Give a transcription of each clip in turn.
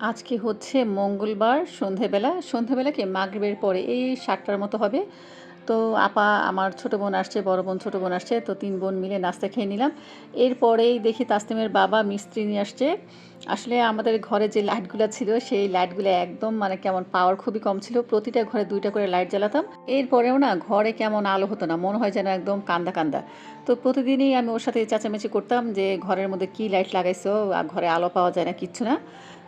আজকে হচ্ছে মঙ্গলবার, সন্ধেবেলা। সন্ধেবেলা কি, মাগরিবের পরে? এই সাতটার মতো হবে। তো আপা, আমার ছোটো বোন আসছে, বড় বোন, ছোটো বোন আসছে, তো তিন বোন মিলে নাস্তা খেয়ে নিলাম। এরপরেই দেখি তাসনিমের বাবা, মিস্ত্রি নিয়ে আসছে। আসলে আমাদের ঘরে যে লাইটগুলো ছিল, সেই লাইটগুলো একদম মানে কেমন পাওয়ার খুবই কম ছিল। প্রতিটা ঘরে দুইটা করে লাইট জ্বালাতাম। এরপরেও না, ঘরে কেমন আলো হতো না, মনে হয় যেন একদম কান্দা কান্দা। তো প্রতিদিনই আমি ওর সাথে চেঁচামেচি করতাম যে, ঘরের মধ্যে কী লাইট লাগাইছো? ঘরে আলো পাওয়া যায় না, কিচ্ছু না।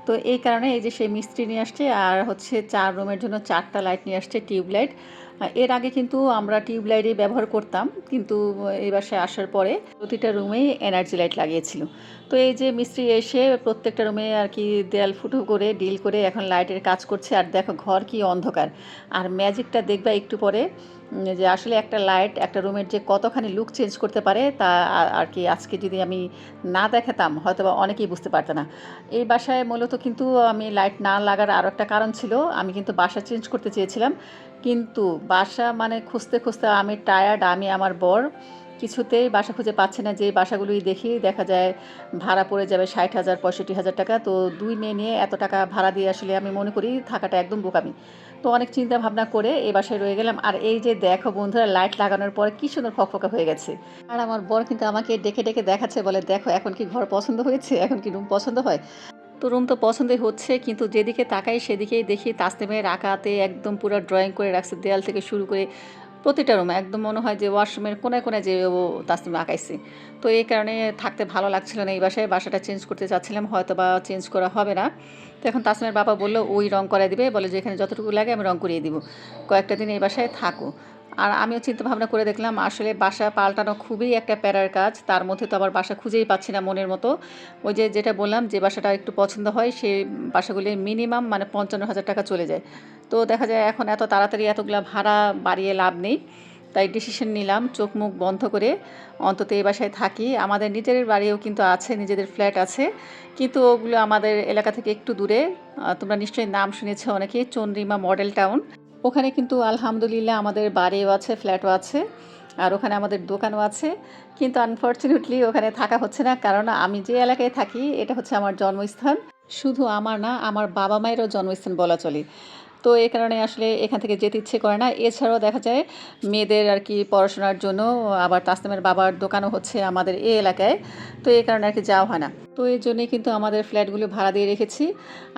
তো এই কারণে এই যে সেই মিস্ত্রি নিয়ে আসছে আর হচ্ছে চার রুমের জন্য চারটা লাইট নিয়ে আসছে টিউব লাইটের আগে কিন্তু আমরা টিউবলাইটই ব্যবহার করতাম, কিন্তু এই বাসায় আসার পরে প্রতিটা রুমেই এনার্জি লাইট লাগিয়েছিল। তো এই যে মিস্ত্রি এসে প্রত্যেকটা রুমে আর কি দেয়াল ফুটো করে ডিল করে এখন লাইটের কাজ করছে। আর দেখো ঘর কি অন্ধকার। আর ম্যাজিকটা দেখবা একটু পরে যে আসলে একটা লাইট একটা রুমের যে কতখানি লুক চেঞ্জ করতে পারে তা আর কি আজকে যদি আমি না দেখাতাম হয়তো বা অনেকেই বুঝতে পারতো না। এই বাসায় মূলত কিন্তু আমি লাইট না লাগার আরও একটা কারণ ছিল। আমি কিন্তু বাসা চেঞ্জ করতে চেয়েছিলাম। কিন্তু বাসা মানে খুঁজতে খুঁজতে আমি টায়ার্ড আমি আমার বর কিছুতেই বাসা খুঁজে পাচ্ছে না, যে বাসাগুলোই দেখি, দেখা যায় ভাড়া পড়ে যাবে ষাট হাজার, পঁয়ষট্টি হাজার টাকা। তো দুই মেয়ে নিয়ে এত টাকা ভাড়া দিয়ে আসলে আমি মনে করি থাকাটা একদম বোকামি। তো অনেক চিন্তা ভাবনা করে এই বাসায় রয়ে গেলাম। আর এই যে দেখো বন্ধুরা, লাইট লাগানোর পর কী সুন্দর ফকফকা হয়ে গেছে। আর আমার বর কিন্তু আমাকে ডেকে ডেকে দেখাচ্ছে, বলে, দেখো, এখন কি ঘর পছন্দ হয়েছে? এখন কি রুম পছন্দ হয়? তো রুম তো পছন্দই হচ্ছে, কিন্তু যেদিকে তাকাই সেদিকেই দেখি তাসনিমের আঁকাতে একদম পুরো ড্রয়িং করে রাখছে, দেয়াল থেকে শুরু করে প্রতিটা রুমে একদম মনে হয় যে ওয়াশরুমের কোনায় কোনায় যে ও তাসনিম আঁকাইছে তো এই কারণে থাকতে ভালো লাগছিল না এই বাসায়। বাসাটা চেঞ্জ করতে চাচ্ছিলাম হয়তো বা চেঞ্জ করা হবে না। তো এখন তাসনিমের বাবা বলল, ওই রং করাই দিবে। বলে যে, এখানে যতটুকু লাগে আমি রং করিয়ে দিব। কয়েকটা দিন এই বাসায় থাকো। আর আমিও চিন্তা ভাবনা করে দেখলাম, আসলে বাসা পাল্টানো খুবই একটা প্যারার কাজ। তার মধ্যে তো আবার বাসা খুঁজেই পাচ্ছি না মনের মতো। ওই যে, যেটা বললাম যে, বাসাটা একটু পছন্দ হয়, সেই বাসাগুলি মিনিমাম মানে পঞ্চান্ন হাজার টাকা চলে যায়। তো দেখা যায় এখন এত তাড়াতাড়ি এতগুলা ভাড়া বাড়িয়ে লাভ নেই। তাই ডিসিশন নিলাম, চোখ মুখ বন্ধ করে অন্তত এই বাসায় থাকি। আমাদের নিজের বাড়িও কিন্তু আছে, নিজেদের ফ্ল্যাট আছে। কিন্তু ওগুলো আমাদের এলাকা থেকে একটু দূরে। তোমরা নিশ্চয়ই নাম শুনেছো অনেকেই, চন্দ্রিমা মডেল টাউন। ওখানে কিন্তু আলহামদুলিল্লাহ আমাদের বাড়িও আছে ফ্ল্যাটও আছে, আর ওখানে আমাদের দোকানও আছে। কিন্তু আনফর্চুনেটলি ওখানে থাকা হচ্ছে না, কারণ আমি যে এলাকায় থাকি, এটা হচ্ছে আমার জন্মস্থান। শুধু আমার না, আমার বাবা মায়েরও জন্মস্থান বলা চলে। তো এই কারণে আসলে এখান থেকে যেতে ইচ্ছে করে না। এছাড়াও দেখা যায় মেয়েদের আর কি পড়াশোনার জন্য আবার তাসলিমের বাবার দোকানও হচ্ছে আমাদের এই এলাকায়। তো এই কারণে আর কি যাওয়া হয় না। তো এই জন্যই কিন্তু আমাদের ফ্ল্যাটগুলো ভাড়া দিয়ে রেখেছি।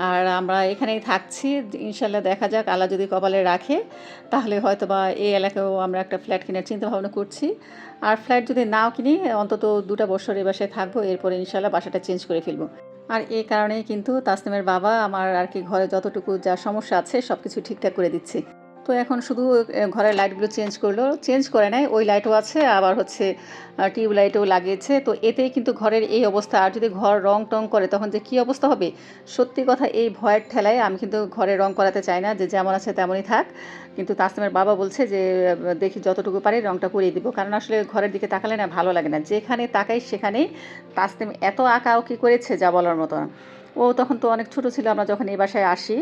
আর আমরা এখানেই থাকছি। ইনশাল্লাহ দেখা যাক, আল্লাহ যদি কপালে রাখে, তাহলে হয়তো বা এই এলাকায়ও আমরা একটা ফ্ল্যাট কেনার চিন্তা ভাবনা করছি। আর ফ্ল্যাট যদি নাও কিনি, অন্তত দুটা বছর এ বাসায় থাকব। এরপরে ইনশাল্লাহ বাসাটা চেঞ্জ করে ফেলব। আর এ কারণেই কিন্তু তাসনিমের বাবা আমার আর কি ঘরে যতটুকু যা সমস্যা আছে সব কিছু ঠিকঠাক করে দিচ্ছে। তো এখন শুধু ঘরের লাইটগুলো চেঞ্জ করল। চেঞ্জ করে নাই ওই লাইটও আছে, আবার হচ্ছে টিউব লাইটও লাগিয়েছে। তো এতেই কিন্তু ঘরের এই অবস্থা। আর যদি ঘর রং টং করে, তখন যে কী অবস্থা হবে? সত্যি কথা, এই ভয়ের ঠেলায় আমি কিন্তু ঘরে রং করাতে চাই না। যে যেমন আছে তেমনই থাক। কিন্তু তাসলিমের বাবা বলছে যে দেখি যতটুকু পারি রংটা করিয়ে দিব। কারণ আসলে ঘরের দিকে তাকালে না ভালো লাগে না। যেখানে তাকাই সেখানেই তাসলিম এত আঁকা করেছে যা বলার মতো। না ও তখন তো অনেক ছোট ছিল, আমরা যখন এই বাসায় আসি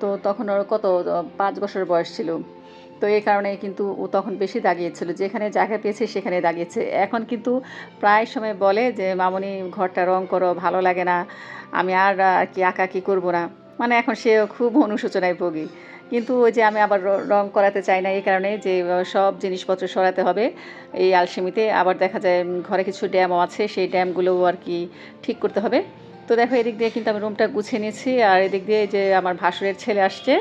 তো তখন ওর কত, পাঁচ বছর বয়স ছিল। তো এই কারণে কিন্তু ও তখন বেশি দাগিয়েছিল। যেখানে জায়গা পেয়েছে সেখানে দাগিয়েছে। এখন কিন্তু প্রায় সময় বলে যে, মামনি, ঘরটা রং করো, ভালো লাগে না। আমি আর কি আঁকা কি করব না? মানে এখন সে খুব অনুশোচনায় ভোগী। কিন্তু ওই যে আমি আবার রং করাতে চাই না এই কারণে যে, সব জিনিসপত্র সরাতে হবে। এই আলসেমিতে আবার দেখা যায় ঘরে কিছু ড্যামও আছে, সেই ড্যামগুলোও আর কি ঠিক করতে হবে। তো দেখো, এদিক দিয়ে কিন্তু আমি রুমটা গুছিয়ে নিয়েছি আর এদিক দিয়ে যে আমার ভাসুরের ছেলে আসছে।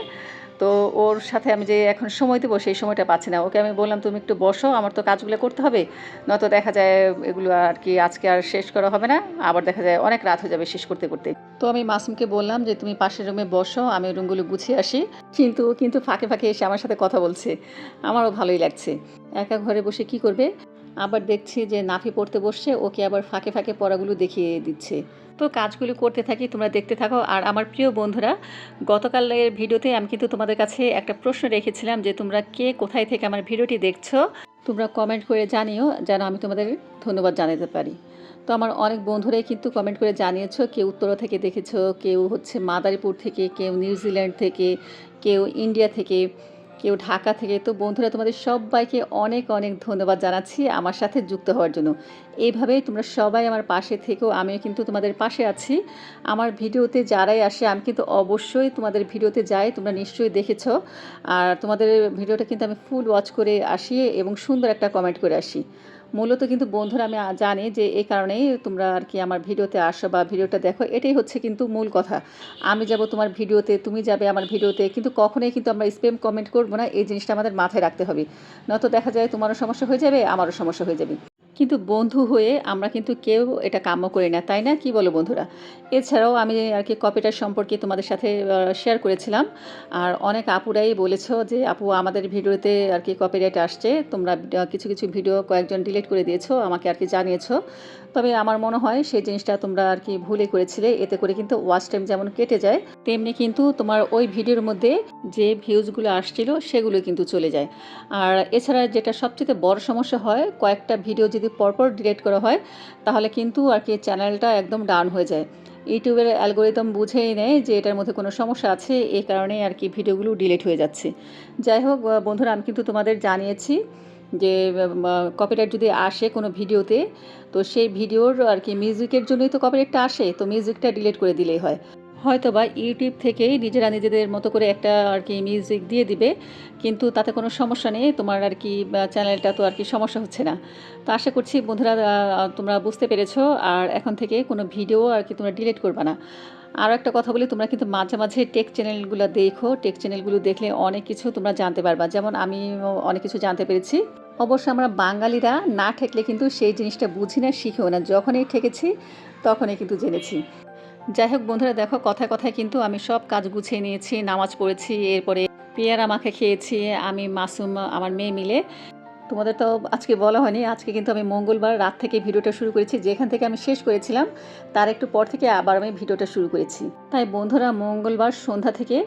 তো ওর সাথে আমি যে এখন সময় দেবো, সেই সময়টা পাচ্ছি না। ওকে আমি বললাম, তুমি একটু বসো, আমার তো কাজগুলো করতে হবে। নয়তো দেখা যায় এগুলো আর কি আজকে আর শেষ করা হবে না। আবার দেখা যায় অনেক রাত হয়ে যাবে শেষ করতে করতে। তো আমি মাসুমকে বললাম যে, তুমি পাশের রুমে বসো, আমি রুমগুলো গুছিয়ে আসি। কিন্তু কিন্তু ফাঁকে ফাঁকে এসে আমার সাথে কথা বলছে। আমারও ভালোই লাগছে। একা ঘরে বসে কি করবে? আবার দেখছি যে নাফি পড়তে বসছে, ওকে আবার ফাঁকে ফাঁকে পড়াগুলো দেখিয়ে দিচ্ছে। তো কাজগুলো করতে থাকি, তোমরা দেখতে থাকো। আর আমার প্রিয় বন্ধুরা, গতকালের ভিডিওতে আমি কিন্তু তোমাদের কাছে একটা প্রশ্ন রেখেছিলাম যে তোমরা কে কোথায় থেকে আমার ভিডিওটি দেখছ? তোমরা কমেন্ট করে জানিও, যেন আমি তোমাদের ধন্যবাদ জানাতে পারি। তো আমার অনেক বন্ধুরাই কিন্তু কমেন্ট করে জানিয়েছো কেউ উত্তরা থেকে দেখেছ, কেউ হচ্ছে মাদারীপুর থেকে, কেউ নিউজিল্যান্ড থেকে, কেউ ইন্ডিয়া থেকে। কেউ ঢাকা থেকে। তো বন্ধুরা, তোমাদের সবাইকে অনেক অনেক ধন্যবাদ জানাচ্ছি আমার সাথে যুক্ত হওয়ার জন্য। এইভাবেই তোমরা সবাই আমার পাশে থেকেও আমিও কিন্তু তোমাদের পাশে আছি। আমার ভিডিওতে যারাই আসে, আমি কিন্তু অবশ্যই তোমাদের ভিডিওতে যাই, তোমরা নিশ্চয়ই দেখেছ। আর তোমাদের ভিডিওটা কিন্তু আমি ফুল ওয়াচ করে আসি এবং সুন্দর একটা কমেন্ট করে আসি। মূলত কিন্তু বন্ধুরা আমি জানি যে এই কারণেই তোমরা আর কি আমার ভিডিওতে আসো বা ভিডিওটা দেখো, এটাই হচ্ছে কিন্তু মূল কথা। আমি যাব তোমার ভিডিওতে, তুমি যাবে আমার ভিডিওতে, কিন্তু কখনোই কিন্তু আমরা স্পেম কমেন্ট করব না, এই জিনিসটা আমাদের মাথায় রাখতে হবে। নয়তো দেখা যায় তোমারও সমস্যা হয়ে যাবে, আমারও সমস্যা হয়ে যাবে। কিন্তু বন্ধু হয়ে আমরা কিন্তু কেউ এটা কাম্য করি না, তাই না? কি বলো বন্ধুরা? এছাড়াও আমি আর কি কপিটার সম্পর্কে তোমাদের সাথে শেয়ার করেছিলাম। আর অনেক আপুরাই বলেছ যে, আপু, আমাদের ভিডিওতে আর কি কপিরাইট আসছে। তোমরা কিছু কিছু ভিডিও কয়েকজন ডিলিট করে দিয়েছ, আমাকে আর কি জানিয়েছো। তবে আমার মনে হয় সেই জিনিসটা তোমরা আর কি ভুলে করেছিলে, এতে করে কিন্তু ওয়াচ টাইম যেমন কেটে যায়, তেমনি কিন্তু তোমার ওই ভিডিওর মধ্যে যে ভিউজগুলো আসছিল, সেগুলো কিন্তু চলে যায়। আর এছাড়া যেটা সবচেয়ে বড় সমস্যা হয়, কয়েকটা ভিডিও যদি পরপর ডিলেট করা হয়, তাহলে কিন্তু আর কি চ্যানেলটা একদম ডাউন হয়ে যায়। ইউটিউবের অ্যালগোরিদম বুঝেই নেয় যে এটার মধ্যে কোনো সমস্যা আছে এই কারণে আর কি ভিডিওগুলো ডিলিট হয়ে যাচ্ছে। যাই হোক বন্ধুরা, আমি কিন্তু তোমাদের জানিয়েছি যে কপিরাইট যদি আসে কোনো ভিডিওতে, তো সেই ভিডিওর আর কি মিউজিকের জন্যই তো কপিরাইটটা আসে, তো মিউজিকটা ডিলিট করে দিলেই হয়। হয়তো বা ইউটিউব থেকেই নিজেরা নিজেদের মতো করে একটা আর কি মিউজিক দিয়ে দিবে, কিন্তু তাতে কোনো সমস্যা নেই, তোমার আর কি চ্যানেলটা তো আর কি সমস্যা হচ্ছে না। তো আশা করছি বন্ধুরা তোমরা বুঝতে পেরেছ, আর এখন থেকে কোনো ভিডিও আর কি তোমরা ডিলিট করবে না। আরও একটা কথা বলি, তোমরা কিন্তু মাঝে মাঝে টেক চ্যানেলগুলো দেখো টেক চ্যানেলগুলো দেখলে অনেক কিছু তোমরা জানতে পারবা। যেমন আমি অনেক কিছু জানতে পেরেছি। অবশ্য আমরা বাঙালিরা না ঠেকলে কিন্তু সেই জিনিসটা বুঝি না, শিখেও না। যখনই ঠেকেছি, তখনই কিন্তু জেনেছি। যাই হোক বন্ধুরা, দেখো কথায় কথায় কিন্তু আমি সব কাজ গুছিয়ে নিয়েছি, নামাজ পড়েছি, এরপরে পেয়ারা মাখা খেয়েছি, আমি মাসুম, আমার মেয়ে মিলে। তোমাদের তো আজকে বলা হয়নি, আজকে কিন্তু আমি মঙ্গলবার রাত থেকে ভিডিওটা শুরু করেছি, যেখান থেকে আমি শেষ করেছিলাম, তার একটু পর থেকে আবার আমি ভিডিওটা শুরু করেছি। তাই বন্ধুরা, মঙ্গলবার সন্ধ্যা থেকে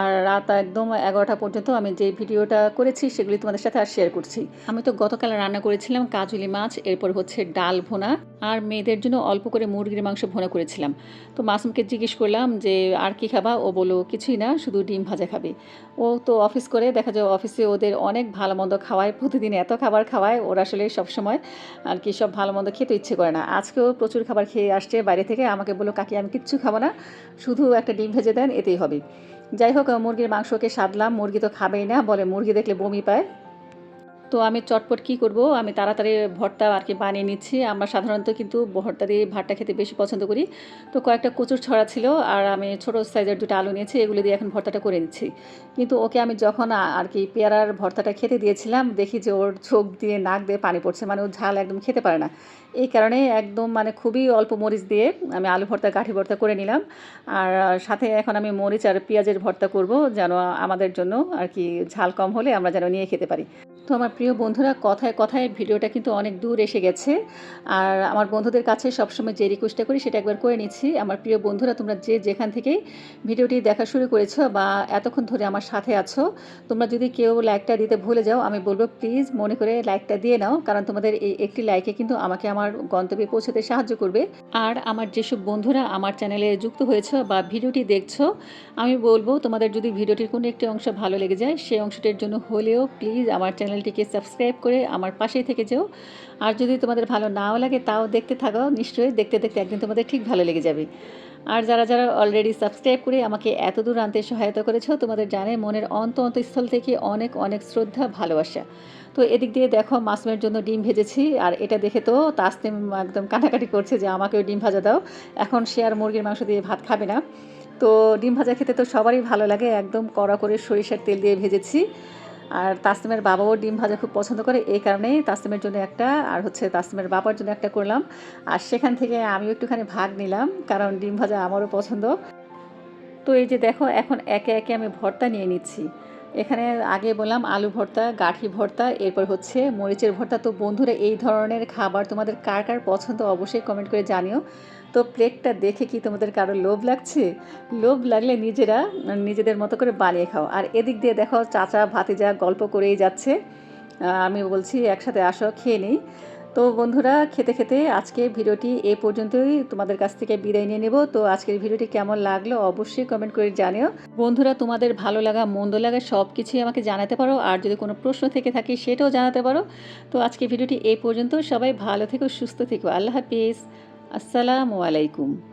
আর রাত একদম এগারোটা পর্যন্ত আমি যে ভিডিওটা করেছি সেগুলি তোমাদের সাথে আর শেয়ার করছি। আমি তো গতকাল রান্না করেছিলাম কাজুলি মাছ, এরপর হচ্ছে ডাল ভোনা আর মেয়েদের জন্য অল্প করে মুরগির মাংস ভোনা করেছিলাম। তো মাসুমকে জিজ্ঞেস করলাম যে, আর কি খাবা? ও বলো কিছুই না, শুধু ডিম ভাজা খাবে। ও তো অফিস করে, দেখা যায় অফিসে ওদের অনেক ভালো মন্দ খাওয়ায়, প্রতিদিন এত খাবার খাওয়ায়, ওরা আসলে সবসময় আর কি সব ভালো মন্দ খেতে ইচ্ছে করে না। আজকেও প্রচুর খাবার খেয়ে আসছে বাইরে থেকে, আমাকে বলল, কাকি, আমি কিচ্ছু খাব না, শুধু একটা ডিম ভেজে দেন, এতেই হবে। যাই হোক মুরগির মাংসকে সাধলাম মুরগি তো খাবেই না বলে মুরগি দেখলে বমি পায়। তো আমি চটপট কি করব? আমি তাড়াতাড়ি ভর্তা আর কি বানিয়ে নিচ্ছি। আমরা সাধারণত কিন্তু ভর্তা দিয়ে ভাতটা খেতে বেশি পছন্দ করি। তো কয়েকটা কচুর ছড়া ছিল আর আমি ছোটো সাইজের দুটো আলু নিয়েছি, এগুলো দিয়ে এখন ভর্তাটা করে নিচ্ছি। কিন্তু ওকে আমি যখন আর কি পেয়ারার ভর্তাটা খেতে দিয়েছিলাম, দেখি যে ওর চোখ দিয়ে নাক দিয়ে পানি পড়ছে মানে ও ঝাল একদম খেতে পারে না। এই কারণে একদম মানে খুবই অল্প মরিচ দিয়ে আমি আলু ভর্তা, গাঠি ভর্তা করে নিলাম। আর সাথে এখন আমি মরিচ আর পেঁয়াজের ভর্তা করব যেন আমাদের জন্য আর কি ঝাল কম হলে আমরা যেন নিয়ে খেতে পারি। আমার প্রিয় বন্ধুরা কথায় কথায় ভিডিওটা কিন্তু অনেক দূর এসে গেছে, আর আমার বন্ধুদের কাছে সবসময় যে রিকোয়েস্টটা করি সেটা একবার করে নিচ্ছি। আমার প্রিয় বন্ধুরা, তোমরা যে যেখান থেকেই ভিডিওটি দেখা শুরু করেছ বা এতক্ষণ ধরে আমার সাথে আছো, তোমরা যদি কেউ লাইকটা দিতে ভুলে যাও, আমি বলব প্লিজ মনে করে লাইকটা দিয়ে নাও, কারণ তোমাদের এই একটি লাইকে কিন্তু আমাকে আমার গন্তব্যে পৌঁছতে সাহায্য করবে। আর আমার যেসব বন্ধুরা আমার চ্যানেলে যুক্ত হয়েছে বা ভিডিওটি দেখছ, আমি বলব তোমাদের যদি ভিডিওটির কোনো একটি অংশ ভালো লেগে যায়, সেই অংশটির জন্য হলেও প্লিজ আমার চ্যানেলটিকে সাবস্ক্রাইব করে আমার পাশেই থেকে যেও। আর যদি তোমাদের ভালো নাও লাগে, তাও দেখতে থাকো, নিশ্চয়ই দেখতে দেখতে একদিন তোমাদের ঠিক ভালো লেগে যাবে। আর যারা যারা অলরেডি সাবস্ক্রাইব করে আমাকে এত দূর আনতে সহায়তা করেছ, তোমাদের জানে মনের অন্ত অন্তঃস্থল থেকে অনেক অনেক শ্রদ্ধা, ভালোবাসা। তো এদিক দিয়ে দেখো, মাসুমের জন্য ডিম ভেজেছি, আর এটা দেখে তো তাসনিম একদম কাটাকাটি করছে যে, আমাকেও ডিম ভাজা দাও। এখন সে আর মুরগির মাংস দিয়ে ভাত খাবে না। তো ডিম ভাজা খেতে তো সবারই ভালো লাগে, একদম কড়া করে সরিষার তেল দিয়ে ভেজেছি। আর তাসনিমের বাবাও ডিম ভাজা খুব পছন্দ করে, এই কারণেই তাসনিমের জন্য একটা আর হচ্ছে তাসনিমের বাবার জন্য একটা করলাম। আর সেখান থেকে আমিও একটুখানি ভাগ নিলাম, কারণ ডিম ভাজা আমারও পছন্দ। তো এই যে দেখো, এখন একে একে আমি ভর্তা নিয়ে নিচ্ছি। এখানে আগে বললাম আলু ভর্তা, গাঠি ভর্তা, এরপর হচ্ছে মরিচের ভর্তা। তো বন্ধুরা, এই ধরনের খাবার তোমাদের কার কার পছন্দ অবশ্যই কমেন্ট করে জানিও। তো প্লেটটা দেখে কি তোমাদের কারও লোভ লাগছে? লোভ লাগলে নিজেরা, নিজেদের মতো করে বানিয়ে খাও। আর এদিক দিয়ে দেখো, চাচা, ভাতিজা গল্প করেই যাচ্ছে। আমি বলছি, একসাথে আসো, খেয়ে নিই। তো বন্ধুরা, খেতে খেতে আজকে ভিডিওটি এ পর্যন্তই। তোমাদের কাছ থেকে বিদায় নিয়ে নেব। তো আজকের ভিডিওটি কেমন লাগল অবশ্যই কমেন্ট করে জানিও। বন্ধুরা, তোমাদের ভালো লাগা, মন্দ লাগা সব কিছুই আমাকে জানাতে পারো। আর যদি কোনো প্রশ্ন থেকে থাকে সেটাও জানাতে পারো। তো আজকে ভিডিওটি এ পর্যন্ত। সবাই ভালো থেকো, সুস্থ থেকো। আল্লাহ হাফিজ। আসসালামু আলাইকুম।